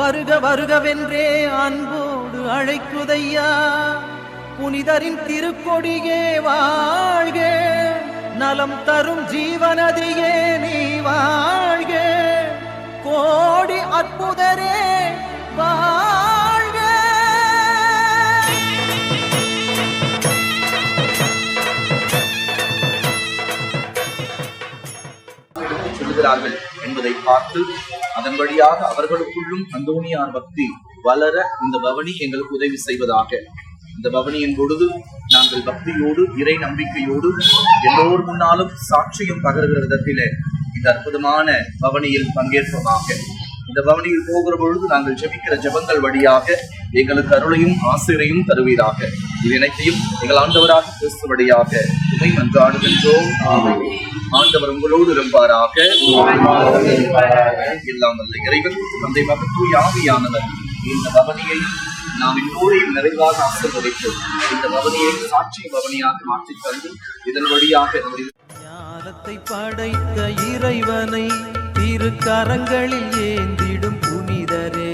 வருக வருகவென்றே அன்போடு அழைக்குதையா. புனிதரின் திருக்கொடியே வாழ்க. நலம் தரும் ஜீவனதியே நீ வாழ்க. கோடி அற்புதரே வாழ்க. சொல்லுகிறார்கள் என்பதை பார்த்து அதன் வழியாக அவர்களுக்குள்ளும் அந்தோணியார் பக்தி வளர இந்த பவனி எங்களுக்கு உதவி செய்வதாக. இந்த பவனியின் பொழுது நாங்கள் பக்தியோடு இறை நம்பிக்கையோடு எல்லோர் முன்னாலும் சாட்சியம் பகருகிற விதத்திலே இந்த அற்புதமான பவனியில் பங்கேற்பதாக இந்த பவனியில் போகிற பொழுது நாங்கள் ஜெபிக்கிற ஜெபங்கள் வழியாக எங்களுக்கு அருளையும் ஆசிரியையும் தருவீராக. இது அனைத்தையும் எங்கள் ஆண்டவராக கிறிஸ்து வழியாக உண்மை மன்றாடுகின்றோம். ஆண்டவர் உங்களோடு இருப்பாராக. எல்லாம் வல்ல இறைவன் தந்தை மகத்து தூய் இந்த பவனியை நாம் எல்லோரையும் நிறைவாக ஆசிர்வதித்து இந்த பவனியை சாட்சி பவனியாக மாற்றித் தந்து இதன் வழியாக நம்முடைய படைத்த இறைவனை திருக்கரங்களில் ஏந்திடும் புனிதரே.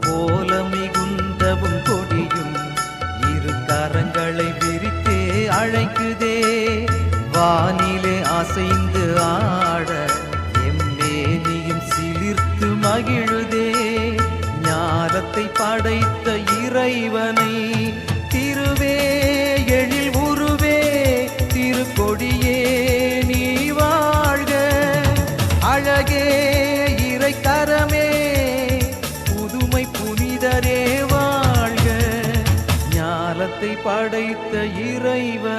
போல மிகுந்தவும் கொடியும் இரு கரங்களை விரித்தே அழைக்குதே. வானிலே அசைந்து ஆட எம்மேனியும் சிலிர்த்து மகிழுதே. ஞானத்தை படைத்த இறைவனை இறைவனை.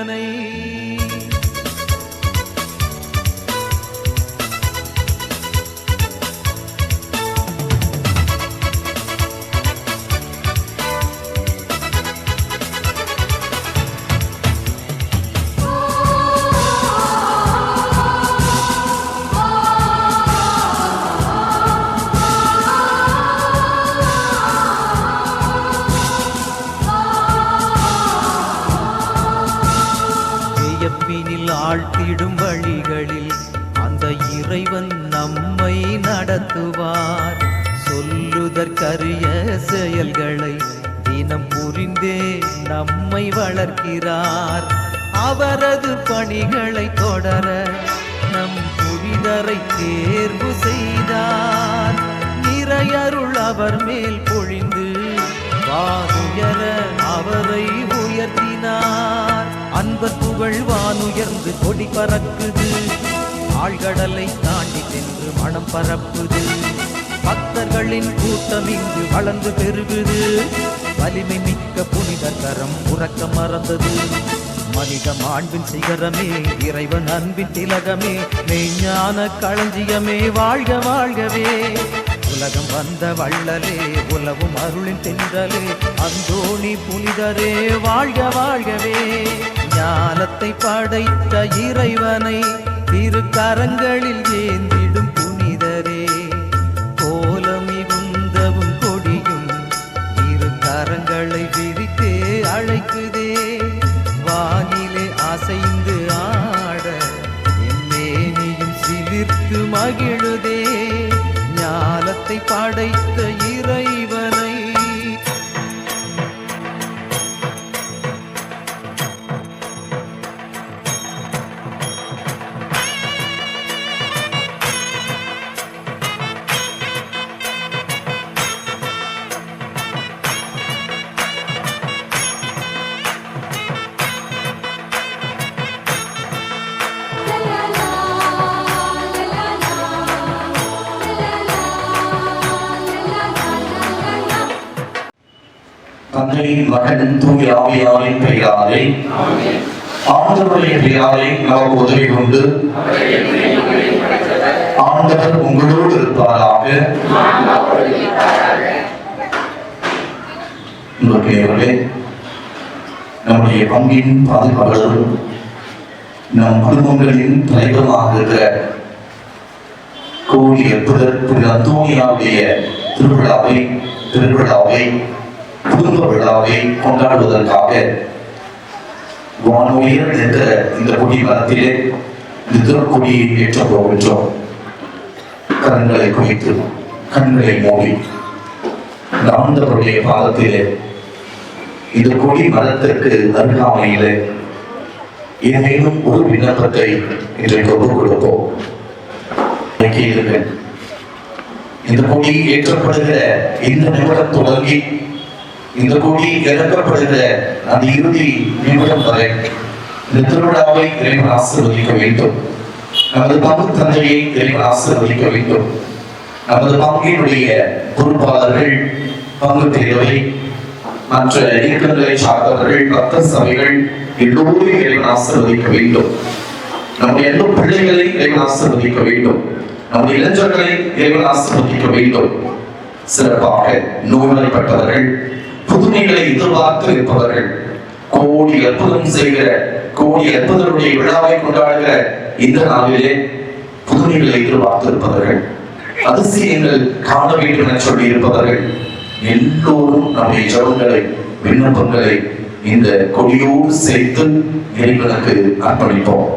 நடத்துவார் சொல்லுதற்கரிய செயல்களை தினம் புரிந்தே நம்மை வளர்க்கிறார். அவரது பணிகளை தொடர நம் புனிதரை தேர்வு செய்தார். நிறையருள் அவர் மேல் பொழிந்து வானுயர அவரை உயர்த்தினார். அன்பர் புகழ் வானுயர்ந்து கொடி பறக்குது. ஆழ்கடலை தாண்டி சென்று மனம் பரப்புது. பக்தர்களின் கூட்டம் இங்கு வளர்ந்து பெருகுது. வலிமை மிக்க புனித கரம் உறக்க மறந்தது. மனித மாண்பின் சிகரமே இறைவன் அன்பின் திலகமே மெய்ஞான களஞ்சியமே வாழ்க வாழ்கவே. உலகம் வந்த வள்ளலே உலவும் அருளின் தென்றலே அந்தோணி புனிதரே வாழ்க வாழ்கவே. ஞானத்தை படைத்த இறைவனை திருக்கரங்களில் ஏந்திடும் தந்தை மகன் தூய ஆவியாரின் பெயராலே ஆண்டவருடைய பெயராலே நமக்கு உதவி கொண்டு ஆண்டவர் உங்களோடு இருப்பாராக. இவர்களே நம்முடைய பங்கின் பாதுகாவலரும் நம் குடும்பங்களின் தலைவருமாக இருக்கிற கோடி அற்புதர் புனித அந்தோனியாவுடைய திருவிழாவை திருவிழாவை குடும்ப விழாவை கொண்டாடுவதற்காக வானுயர் நின்ற இந்த கொடி மரத்திலே இந்த திருக்கொடியை ஏற்ற போகின்றோம். கண்களை குவித்து கண்களை மூடி இந்த பாதத்திலே இந்த கொடி மரத்திற்கு அருகாமையிலே ஏதேனும் ஒரு விண்ணப்பத்தை இன்றைக்கு ஒப்புக் கொடுப்போம். கேளுங்கள் இந்த கொடி ஏற்றப்படுகிற இந்த நிமிடம் தொடங்கி இந்த கொடி இறக்கப்படுகிற அந்த இறுதி நிமிடம் வரை இந்த திருவிழாவை இறைவன் ஆசிர்வதிக்க வேண்டும். நமது பங்கு தந்தையை இறைவன் ஆசிர்வதிக்க வேண்டும். நமது பங்கினுடைய பொறுப்பாளர்கள் பங்கு தேவை மற்ற இயக்கங்களை சார்ந்தவர்கள் பக்த சபைகள் எல்லோரும் இறைவன் ஆசிர்வதிக்க வேண்டும். நம்முடைய எல்லா பிள்ளைகளை இறைவன் ஆசிர்வதிக்க வேண்டும். நம்முடைய இளைஞர்களை இறைவன் ஆசிர்வதிக்க வேண்டும். சிறப்பாக நோய்வாய்ப்பட்டவர்கள் புதுமைகளை எதிர்பார்த்து இருப்பவர்கள் கோடி அற்புதம் செய்கிற கோடி அற்புதனுடைய விழாவை கொண்டாடுகிற இந்த நாளிலே புதுமைகளை எதிர்பார்த்து இருப்பவர்கள் அதிசயங்கள் காண வேண்டும் என சொல்லி இருப்பவர்கள். எல்லோரும் நம்முடைய ஜபங்களை விண்ணப்பங்களை இந்த கொடியோடு சேர்த்து இறைவனுக்கு அர்ப்பணிப்போம்.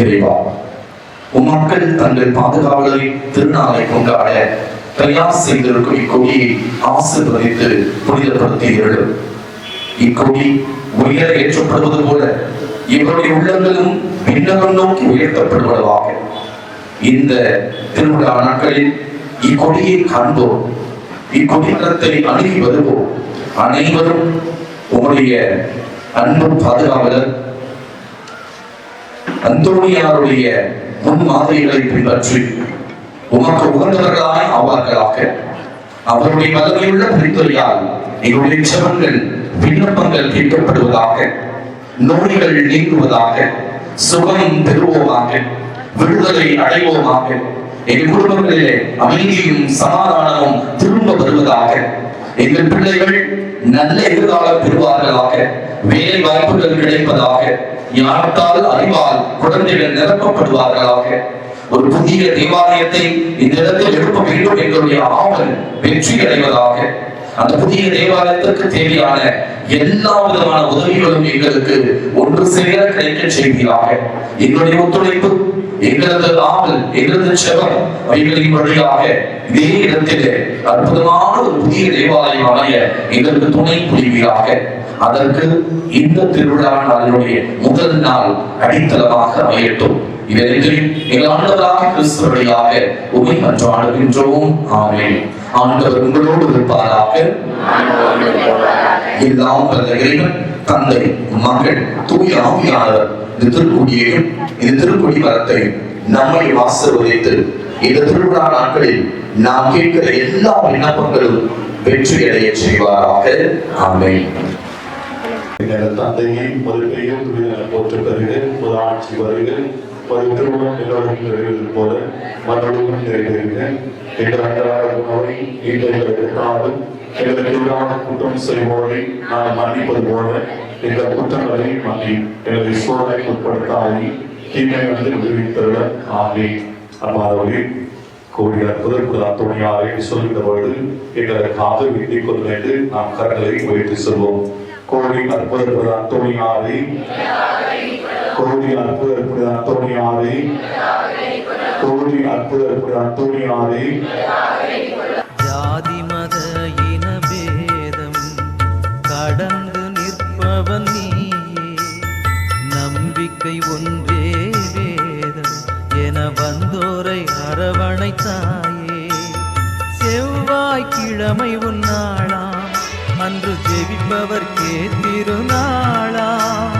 இறைவா உமக்கள் மக்கள் தங்கள் பாதுகாவலரை திருநாளை கொண்டாட தயார் செய்திருக்கும் இக்கொடியை ஆசீர்வதித்து புனிதப்படுத்தீர்கள் இக்கொடி உயர ஏற்றப்படுவது போல இவருடைய உள்ளங்களும் விண்ணகம் நோக்கி உயர்த்தப்படுவதாக. இந்த திருவிழா நாட்களில் இக்கொடியை காண்போம். இக்கொடிமரத்தை அணுகி வருவோம். அனைவரும் உங்களுடைய அன்பு பாதுகாவலர் அந்தோனியாருடைய முன்மாதிரிகளை பின்பற்றி உமக்கு உகந்தவர்களாய் ஆவார்களாக அவருடைய வல்லமையுள்ள பரிந்துரையால் எங்களுடைய செவங்கள் விண்ணப்பங்கள் கேட்கப்படுவதாக நோய்கள் நீங்குவதாக சுகம் பெறுவோமாக விடுதலை அடைவோமாக எங்கள் குடும்பங்களிலே அமைதியும் சமாதானமும் திரும்ப வருவதாக எங்கள் பிள்ளைகள் நல்ல எதிர்காலம் பெறுவார்களாக வேலை வாய்ப்புகள் கிடைப்பதாக ஞானத்தால் அறிவால் குழந்தைகள் நிரப்பப்படுவார்களாக ஒரு புதிய தேவாலயத்தை இந்த இடத்தில் எழுப்ப வேண்டும் எங்களுடைய ஆவல் வெற்றி அடைவதாக அந்த புதிய தேவாலயத்திற்கு தேவையான எல்லா விதமான உதவிகளும் எங்களுக்கு ஒன்று சேர கிடைக்க செய்வீராக. எங்களுடைய ஒத்துழைப்பு எங்களது ஆவல் எங்களது செவம் அவைகளின் வழியாக இதே இடத்திலே அற்புதமான ஒரு புதிய தேவாலயம் அமைய எங்களுக்கு துணை புரிவீராக. அதற்கு இந்த திருவிழா நாளினுடைய முதல் நாள் அடித்தளமாக அமையட்டும். இவர்களையும் எங்கள் ஆண்டவராக கிறிஸ்து வழியாக உமை மன்றாடுகின்றோம் ஆமென். ஆண்டவர் உங்களோடு இருப்பாராக? எல்லாம் தந்தை மகள் தூய ஆவியாளர் இந்த திருக்குடியையும் இந்த திருக்குடி வரத்தை நம்மை ஆசீர்வதித்து இந்த திருவிழா நாட்களில் நாம் கேட்கிற எல்லா விண்ணப்பங்களும் வெற்றி அடைய செய்வாராக? ஆமை எங்கள் தந்தையை மறுபடியும் போற்று பெறுகிறேன். ஒரு ஆட்சி ஒரு திருமணம் எல்லோரும் நிறைவேறுவது போல மற்றவர்களும் நிறைவேறுக எங்கள் அன்றாட உணவை எங்களுக்கு தாரும் எங்களுக்கு எதிரான குற்றம் செய்வோரை நான் மன்னிப்பது போல எங்கள் குற்றங்களை மன்னி எங்களை சோதனை உட்படுத்தாதி தீமை வந்து விடுவித்தருட ஆமே அம்மாதவரே கோடி அற்புதற்கு துணையாரை சொல்லுகிறபோது எங்களுக்காக வேண்டிக் கொள்ள என்று நாம் கரங்களை சொல்வோம். கோடி அற்புதற்கு துணையாரை கோடி அற்புதற்கு துணையாரை கோடி அற்புதற்கு துணையாரை ஜாதி மத இன பேதம் கடந்து நிற்பவன் நீ நம்பிக்கை ஒன்றே வேதம் என வந்தோரை அரவணைத்தாயே. செவ்வாய்க்கிழமை உன்னாளாம் அன்று ஜெபிப்பவர்க்கே திருநாளாம்.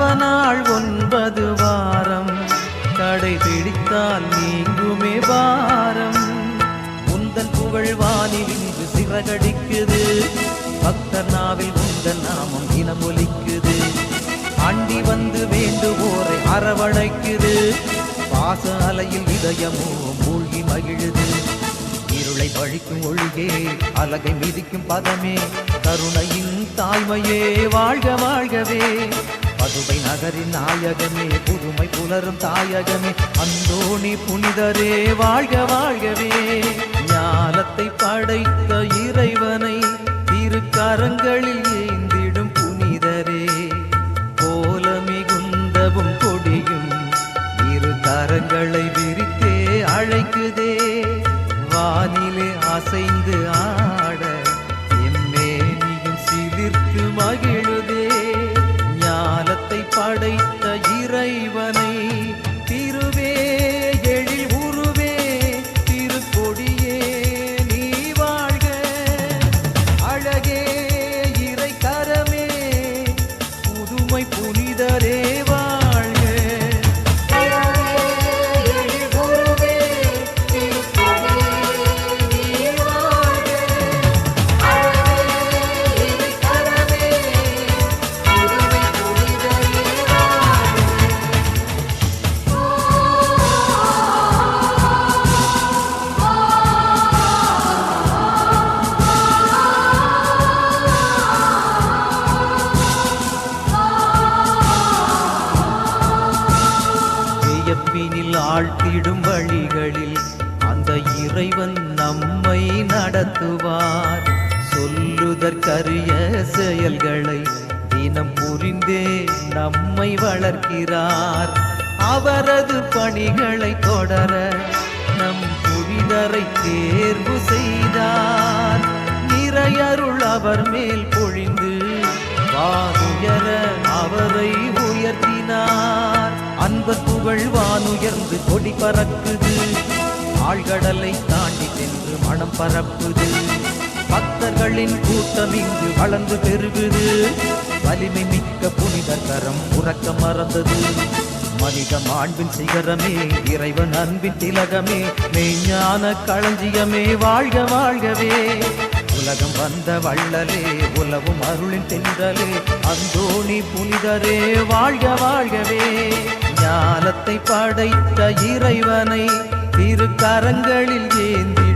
நவநாள் ஒன்பது வாரம். தடை பிடித்தால் நீங்குமே வாரம் உந்தன் புகழ் வானில் இன்று சிறகடிக்குது பக்தர் நாவில் உந்தன் நாமம் தினம் ஒலிக்குது அண்டி வந்து வேண்டுவோரை அரவணைக்குது. பாச அலையில் இதயமோ மூழ்கி மகிழுது. இருளை பழிக்கும் ஒழுகே அலகை மிதிக்கும் பதமே. கருணையின் தாய்மையே வாழ்க வாழ்கவே. பதுவை நகரின் நாயகமே புதுமை புலரும் தாயகமே அந்தோணி புனிதரே வாழ்க வாழ்கவே. ஞானத்தை படைத்த இறைவனை திருக்கரங்களில் ஏந்திடும் புனிதரே. போல மிகுந்தவும் கொடியும் இரு கரங்களை விரித்தே அழைக்குதே. வானிலே அசைந்து ஆ வாழ்த்திடும் வழிகளில் அந்த இறைவன் நம்மை நடத்துவார். சொல்லுதற்கரிய செயல்களை தினம் புரிந்தே நம்மை வளர்க்கிறார். அவரது பணிகளை தொடர நம் புனிதரை தேர்வு செய்தார். நிறையருள் அவர் மேல் உயர்ந்து கொடி பறக்குது. ஆழ்கடலை தாண்டி சென்று மனம் பரப்புது. பக்தர்களின் கூட்டம் இங்கு வளர்ந்து பெருகுது. வலிமை மிக்க புனித கரம் உறக்க மறந்தது. மனித மாண்பின் சிகரமே இறைவன் அன்பின் திலகமே மெய்ஞான களஞ்சியமே வாழ்க வாழ்கவே. உலகம் வந்த வள்ளலே உலவும் அருளின் தென்றலே அந்தோணி புனிதரே வாழ்க வாழ்கவே. ஞானத்தை படைத்த இறைவனை திருக்கரங்களில் ஏந்தி